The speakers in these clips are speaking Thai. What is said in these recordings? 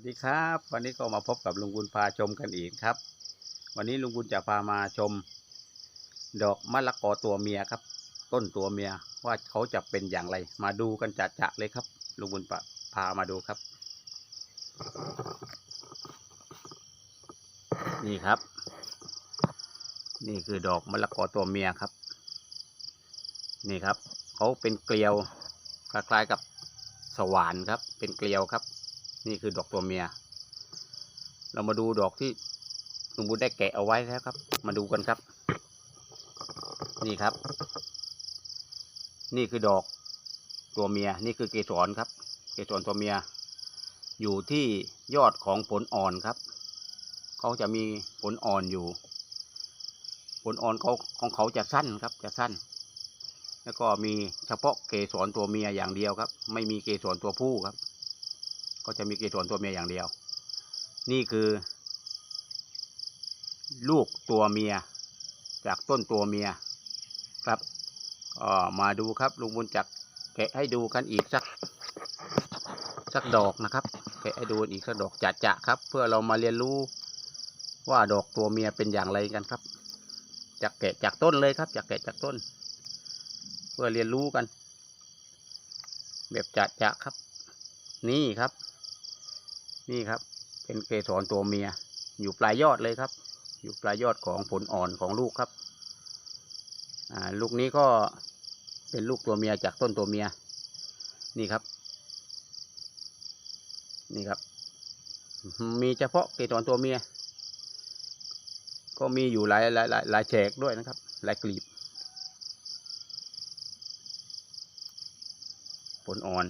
วัสดีครับ วันนี้ก็มาพบกับลุงบุญพาชมกันอีกครับ วันนี้ลุงบุญจะพามาชม ดอกมะละกอตัวเมียครับ ต้นตัวเมียว่าเขาจะเป็นอย่างไร มาดูกันจะๆเลยครับ ลุงบุญพาพามาดูครับ นี่ครับ นี่คือดอกมะละกอตัวเมียครับ นี่ครับเขาเป็นเกลียวคล้ายๆกับสว่านครับ เป็นเกลียวครับ นี่คือดอกตัวเมีย เรามาดูดอกที่ลุงบุญได้แกะเอาไว้แล้วครับ มาดูกันครับ นี่ครับ นี่คือดอกตัวเมีย นี่คือเกสรครับ เกสรตัวเมีย อยู่ที่ยอดของผลอ่อนครับ เขาจะมีผลอ่อนอยู่ ผลอ่อนเขาของเขาจะสั้นครับ จะสั้น แล้วก็มีเฉพาะเกสรตัวเมียอย่างเดียวครับ ไม่มีเกสรตัวผู้ครับ ก็จะมีเกสรตัวเมียอย่างเดียว นี่คือ ลูกตัวเมีย จากต้นตัวเมียครับก็มาดูครับลุงบุญจักแกะให้ดูกันอีกสักสักดอกนะครับแกะให้ดูอีกสักดอกจะจะครับ เพื่อเรามาเรียนรู้ว่าดอกตัวเมียเป็นอย่างไรกันครับ จากแกะจากต้นเลยครับ จากแกะจากต้น เพื่อเรียนรู้กัน แบบจะจะครับ นี่ครับ นี่ครับ เป็นเกสรตัวเมีย อยู่ปลายยอดเลยครับ อยู่ปลายยอดของผลอ่อนของลูกครับลูกนี้ก็เป็นลูกตัวเมียจากต้นตัวเมีย นี่ครับ นี่ครับ มีเฉพาะเกสรตัวเมีย ก็มีอยู่หลายหลายหลายหลายแฉกด้วยนะครับ หลายกลีบ ผลอ่อน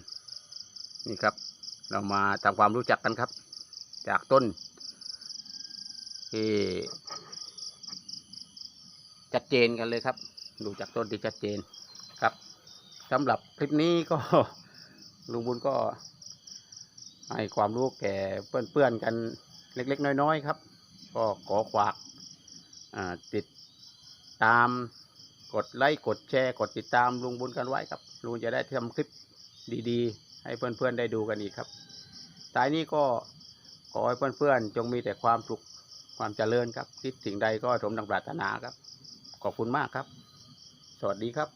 นี่ครับ เรามาทำความรู้จักกันครับ จากต้นที่ชัดเจนกันเลยครับ ดูจากต้นที่ชัดเจนครับสำหรับคลิปนี้ก็ลุงบุญก็ให้ความรู้แก่เพื่อนๆกันเล็ก ๆ น้อย ๆ ครับ ก็ขอฝากติดตามกดไลค์กดแชร์ กดติดตามลุงบุญกันไว้ครับ ลุงจะได้ทำคลิปดี ๆ ให้เพื่อนๆได้ดูกันอีกครับท้ายนี้ก็ขอให้เพื่อนๆจงมีแต่ความสุขความเจริญครับคิดสิ่งใดก็สมดังปรารถนาครับ ขอบคุณมากครับ สวัสดีครับ